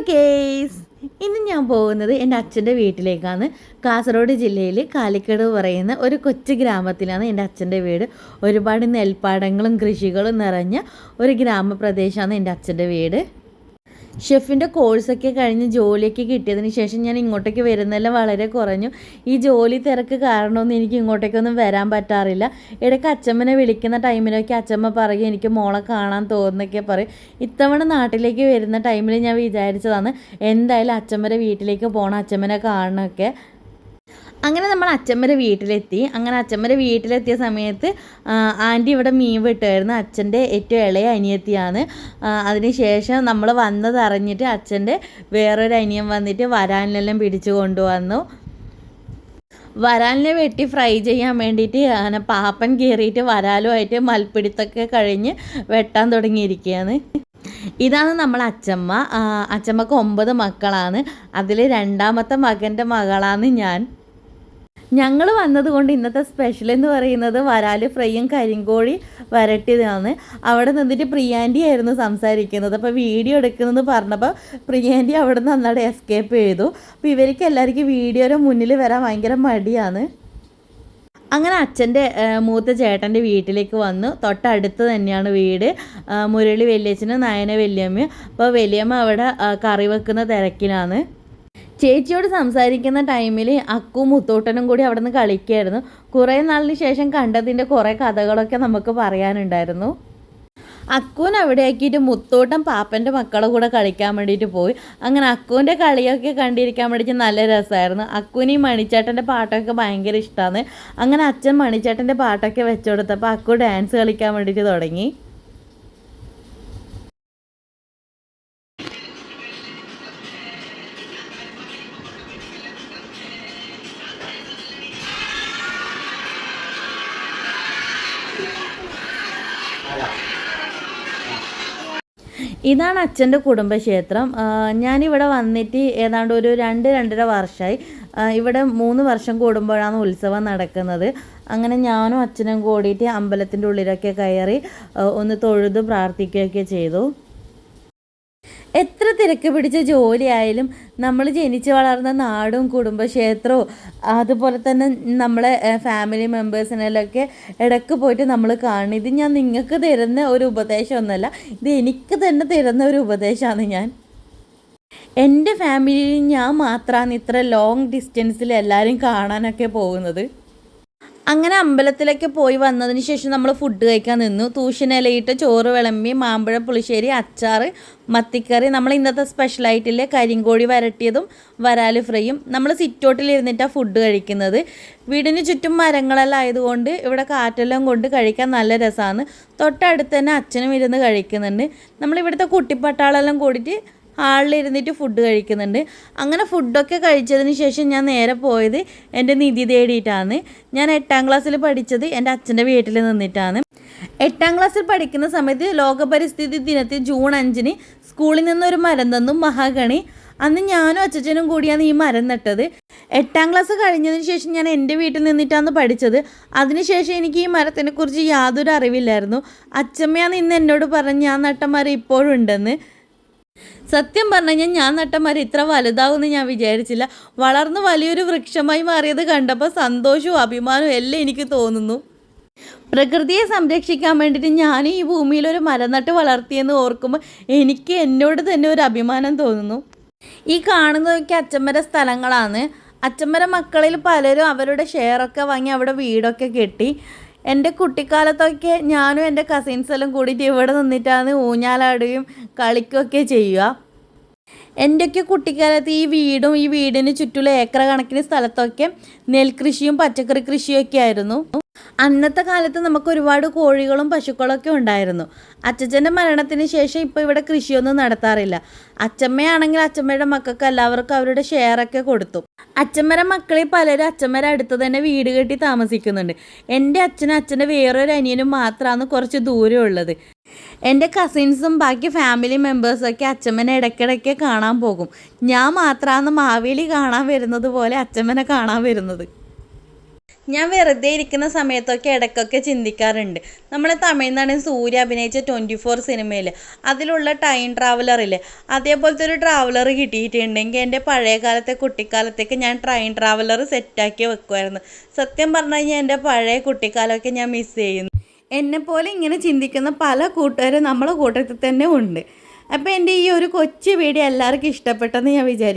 Case ഇന്ന് ഞാൻ പോകുന്നത് എന്റെ അച്ഛന്റെ വീട്ടിലേക്കാണ്. കാസർഗോഡ് ജില്ലയിൽ കാലിക്കട് പറയുന്ന ഒരു കൊച്ചു ഗ്രാമത്തിലാണ് എന്റെ അച്ഛന്റെ വീട്. ഒരുപാട് നെൽപ്പാടങ്ങളും കൃഷികളും നിറഞ്ഞ ഒരു ഗ്രാമപ്രദേശമാണ് എന്റെ അച്ഛന്റെ വീട്. ഷെഫിന്റെ കോഴ്സൊക്കെ കഴിഞ്ഞ് ജോലിയൊക്കെ കിട്ടിയതിന് ശേഷം ഞാൻ ഇങ്ങോട്ടേക്ക് വരുന്നതെല്ലാം വളരെ കുറഞ്ഞു. ഈ ജോലി തിരക്ക് കാരണമൊന്നും എനിക്ക് ഇങ്ങോട്ടേക്കൊന്നും വരാൻ പറ്റാറില്ല. ഇടയ്ക്ക് അച്ഛമ്മനെ വിളിക്കുന്ന ടൈമിലൊക്കെ അച്ഛമ്മ പറയും എനിക്ക് മോളെ കാണാൻ തോന്നുന്നൊക്കെ പറയും. ഇത്തവണ നാട്ടിലേക്ക് വരുന്ന ടൈമിൽ ഞാൻ വിചാരിച്ചതാണ് എന്തായാലും അച്ഛമ്മരെ വീട്ടിലേക്ക് പോകണം അച്ഛമ്മനെ കാണണമൊക്കെ അങ്ങനെ നമ്മൾ അച്ഛമ്മര വീട്ടിലെത്തി. അങ്ങനെ അച്ഛമ്മര വീട്ടിലെത്തിയ സമയത്ത് ആന്റി ഇവിടെ മീൻ വിട്ടായിരുന്നു അച്ഛന്റെ ഏറ്റവും ഇളയ അനിയത്തിയാണ്. അതിനുശേഷം നമ്മൾ വന്നത് അറിഞ്ഞിട്ട് അച്ഛന്റെ വേറൊരു അനിയൻ വന്നിട്ട് വരാനിലെല്ലാം പിടിച്ചു കൊണ്ടുവന്നു. വരാലിനെ വെട്ടി ഫ്രൈ ചെയ്യാൻ വേണ്ടിയിട്ട് പാപ്പൻ കയറിയിട്ട് വരാലുമായിട്ട് മൽപ്പിടുത്തൊക്കെ കഴിഞ്ഞ് വെട്ടാൻ തുടങ്ങിയിരിക്കുകയാണ്. ഇതാണ് നമ്മൾ അച്ചമ്മ. അച്ചമ്മക്ക് ഒമ്പത് മക്കളാണ്. അതിൽ രണ്ടാമത്തെ മകന്റെ മകളാണ് ഞാൻ. ഞങ്ങൾ വന്നതുകൊണ്ട് ഇന്നത്തെ സ്പെഷ്യൽ എന്ന് പറയുന്നത് വരാൽ ഫ്രൈയും കരിങ്കോഴി വരട്ടിയതാണ്. അവിടെ നിന്നിട്ട് പ്രിയാന്റി ആയിരുന്നു സംസാരിക്കുന്നത്. അപ്പോൾ വീഡിയോ എടുക്കുന്നത് പറഞ്ഞപ്പോൾ പ്രിയാന്റി അവിടെ നിന്ന് നന്നായിട്ട് എസ്കേപ്പ് ചെയ്തു. അപ്പോൾ ഇവർക്ക് എല്ലാവർക്കും വീഡിയോയുടെ മുന്നിൽ വരാൻ ഭയങ്കര മടിയാണ്. അങ്ങനെ അച്ഛന്റെ മൂത്ത ചേട്ടന്റെ വീട്ടിലേക്ക് വന്നു. തൊട്ടടുത്ത് തന്നെയാണ് വീട്. മുരളി വല്യച്ഛനും നയന വല്യമ്മയും. അപ്പോൾ വല്യമ്മ അവിടെ കറി വെക്കുന്ന തിരക്കിലാണ്. ചേച്ചിയോട് സംസാരിക്കുന്ന ടൈമിൽ അക്കും മുത്തോട്ടനും കൂടി അവിടെ നിന്ന് കളിക്കുകയായിരുന്നു കുറേ നാളിന് ശേഷം കണ്ടതിന്റെ കുറേ കഥകളൊക്കെ നമുക്ക് പറയാനുണ്ടായിരുന്നു. അക്കൂൻ അവിടെ ആക്കിയിട്ട് മുത്തോട്ടം പാപ്പന്റെ മക്കളെ കൂടെ കളിക്കാൻ വേണ്ടിയിട്ട് പോയി. അങ്ങനെ അക്കൂന്റെ കളിയൊക്കെ കണ്ടിരിക്കാൻ വേണ്ടിയിട്ട് നല്ല രസമായിരുന്നു. അക്കൂന് ഈ മണിച്ചേട്ടന്റെ പാട്ടൊക്കെ ഭയങ്കര ഇഷ്ടമാണ് അങ്ങനെ അച്ഛൻ മണിച്ചേട്ടന്റെ പാട്ടൊക്കെ വെച്ചു കൊടുത്തപ്പോൾ അക്കു ഡാൻസ് കളിക്കാൻ വേണ്ടിയിട്ട് തുടങ്ങി. ഇതാണ് അച്ഛന്റെ കുടുംബക്ഷേത്രം. ഞാനിവിടെ വന്നിട്ട് ഏതാണ്ട് ഒരു രണ്ട് രണ്ടര വർഷമായി ഇവിടെ മൂന്ന് വർഷം കൂടുമ്പോഴാണ് ഉത്സവം നടക്കുന്നത്. അങ്ങനെ ഞാനും അച്ഛനും കൂടിയിട്ട് അമ്പലത്തിന്റെ ഉള്ളിലൊക്കെ കയറി ഒന്ന് തൊഴുത് പ്രാർത്ഥിക്കുകയൊക്കെ ചെയ്തു. എത്ര തിരക്ക് പിടിച്ച ജോലിയായാലും നമ്മൾ ജനിച്ചു വളർന്ന നാടും കുടുംബക്ഷേത്രവും അതുപോലെ തന്നെ നമ്മളെ ഫാമിലി മെമ്പേഴ്സിനെല്ലൊക്കെ ഇടയ്ക്ക് പോയിട്ട് നമ്മൾ കാണും. ഇത് ഞാൻ നിങ്ങൾക്ക് തരുന്ന ഒരു ഉപദേശമൊന്നുമല്ല ഇത് എനിക്ക് തന്നെ തരുന്ന ഒരു ഉപദേശമാണ് ഞാൻ. എന്റെ ഫാമിലിയിൽ ഞാൻ മാത്രമാണ് ഇത്ര ലോങ് ഡിസ്റ്റൻസിൽ എല്ലാവരും കാണാനൊക്കെ പോകുന്നത്. അങ്ങനെ അമ്പലത്തിലേക്ക് പോയി വന്നതിന് ശേഷം നമ്മൾ ഫുഡ് കഴിക്കാൻ നിന്നു. തൂശനിലയിട്ട് ചോറ് വിളമ്പി മാമ്പഴ പുളിശ്ശേരി അച്ചാർ മത്തിക്കറി നമ്മൾ ഇന്നത്തെ സ്പെഷ്യലായിട്ടില്ലേ കരിങ്കോഴി വരട്ടിയതും വരാൽ ഫ്രൈയും. നമ്മൾ സിറ്റോട്ടിൽ ഇരുന്നിട്ടാണ് ഫുഡ് കഴിക്കുന്നത്. വീടിന് ചുറ്റും മരങ്ങളെല്ലാം ആയതുകൊണ്ട് ഇവിടെ കാറ്റെല്ലാം കൊണ്ട് കഴിക്കാൻ നല്ല രസമാണ് തൊട്ടടുത്ത് തന്നെ അച്ഛനും ഇരുന്ന് കഴിക്കുന്നുണ്ട്. നമ്മളിവിടുത്തെ കുട്ടിപ്പട്ടാളെല്ലാം കൂടിയിട്ട് ഹാളിലിരുന്നിട്ട് ഫുഡ് കഴിക്കുന്നുണ്ട്. അങ്ങനെ ഫുഡൊക്കെ കഴിച്ചതിന് ശേഷം ഞാൻ നേരെ പോയത് എന്റെ നിധി തേടിയിട്ടാണ്. ഞാൻ എട്ടാം ക്ലാസ്സിൽ പഠിച്ചത് എന്റെ അച്ഛന്റെ വീട്ടിൽ നിന്നിട്ടാണ്. എട്ടാം ക്ലാസ്സിൽ പഠിക്കുന്ന സമയത്ത് ലോക പരിസ്ഥിതി ദിനത്തിൽ ജൂൺ അഞ്ചിന് സ്കൂളിൽ നിന്നൊരു മരം തന്നു മഹാഗണി. അന്ന് ഞാനും അച്ഛച്ചനും കൂടിയാണ് ഈ മരം നട്ടത്. എട്ടാം ക്ലാസ് കഴിഞ്ഞതിന് ശേഷം ഞാൻ എന്റെ വീട്ടിൽ നിന്നിട്ടാണ് പഠിച്ചത്. അതിനുശേഷം എനിക്ക് ഈ മരത്തിനെക്കുറിച്ച് യാതൊരു അറിവില്ലായിരുന്നു. അച്ഛമ്മയാണ് ഇന്ന് എന്നോട് പറഞ്ഞ് ഞാൻ നട്ട മരം ഇപ്പോഴും ഉണ്ടെന്ന്. സത്യം പറഞ്ഞു കഴിഞ്ഞാൽ ഞാൻ നട്ട മരം ഇത്ര വലുതാവുമെന്ന് ഞാൻ വിചാരിച്ചില്ല. വളർന്ന് വലിയൊരു വൃക്ഷമായി മാറിയത് കണ്ടപ്പോൾ സന്തോഷവും അഭിമാനവും എല്ലാം എനിക്ക് തോന്നുന്നു. പ്രകൃതിയെ സംരക്ഷിക്കാൻ വേണ്ടിയിട്ട് ഞാൻ ഈ ഭൂമിയിൽ ഒരു മരം നട്ട് വളർത്തിയെന്ന് ഓർക്കുമ്പോൾ എനിക്ക് എന്നോട് തന്നെ ഒരു അഭിമാനം തോന്നുന്നു. ഈ കാണുന്നതൊക്കെ അച്ചമ്മര സ്ഥലങ്ങളാണ്. അച്ചമ്മര മക്കളിൽ പലരും അവരുടെ ഷെയറൊക്കെ വാങ്ങി അവിടെ വീടൊക്കെ കെട്ടി. എന്റെ കുട്ടിക്കാലത്തൊക്കെ ഞാനും എന്റെ കസിൻസ് എല്ലാം കൂടിയിട്ട് ഇവിടെ നിന്നിട്ടാണ് ഊഞ്ഞാലാടുകയും കളിക്കുകയൊക്കെ ചെയ്യുക. എന്റെയൊക്കെ കുട്ടിക്കാലത്ത് ഈ വീടും ഈ വീടിന് ചുറ്റുമുള്ള ഏക്കർ കണക്കിന് സ്ഥലത്തൊക്കെ നെൽകൃഷിയും പച്ചക്കറി കൃഷിയും ഒക്കെ ആയിരുന്നു. അന്നത്തെ കാലത്ത് നമുക്ക് ഒരുപാട് കോഴികളും പശുക്കളൊക്കെ ഉണ്ടായിരുന്നു. അച്ചച്ചന്റെ മരണത്തിന് ശേഷം ഇപ്പോൾ ഇവിടെ കൃഷിയൊന്നും നടത്താറില്ല. അച്ചമ്മയാണെങ്കിൽ അച്ചമ്മയുടെ മക്കൾക്ക് എല്ലാവർക്കും അവരുടെ ഷെയറൊക്കെ കൊടുത്തു. അച്ചമ്മയുടെ മക്കളിൽ പലരും അച്ചമ്മര അടുത്ത് തന്നെ വീട് കെട്ടി താമസിക്കുന്നുണ്ട്. എന്റെ അച്ഛനും അച്ഛന്റെ വേറൊരു അനിയനും മാത്രമാണ് കുറച്ച് ദൂരം ഉള്ളത്. എന്റെ കസിൻസും ബാക്കി ഫാമിലി മെമ്പേഴ്സൊക്കെ അച്ചമ്മനെ ഇടയ്ക്കിടയ്ക്ക് കാണാൻ പോകും. ഞാൻ മാത്രമാണ് മാവേലി കാണാൻ വരുന്നത് പോലെ അച്ചമ്മനെ കാണാൻ വരുന്നത്. ഞാൻ വെറുതെ ഇരിക്കുന്ന സമയത്തൊക്കെ ഇടയ്ക്കൊക്കെ ചിന്തിക്കാറുണ്ട്. നമ്മളെ തമിഴ്നാടൻ സൂര്യ അഭിനയിച്ച ട്വന്റി ഫോർ സിനിമയിൽ അതിലുള്ള ടൈം ട്രാവലറിൽ അതേപോലത്തെ ഒരു ട്രാവലർ കിട്ടിയിട്ടുണ്ടെങ്കിൽ എന്റെ പഴയ കാലത്തെ കുട്ടിക്കാലത്തേക്ക് ഞാൻ ട്രെയിൻ ട്രാവലർ സെറ്റാക്കി വെക്കുമായിരുന്നു സത്യം പറഞ്ഞു കഴിഞ്ഞാൽ എന്റെ പഴയ കുട്ടിക്കാലമൊക്കെ ഞാൻ മിസ് ചെയ്യുന്നു. എന്നെപ്പോലെ ഇങ്ങനെ ചിന്തിക്കുന്ന പല കൂട്ടുകാരും നമ്മളെ കൂട്ടത്തിൽ തന്നെ ഉണ്ട്. അപ്പോൾ എന്റെ ഈ ഒരു കൊച്ചു വീഡിയോ എല്ലാവർക്കും ഇഷ്ടപ്പെട്ടെന്ന് ഞാൻ വിചാരിക്കും